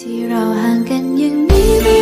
ที่เราห่างกันอย่างนี้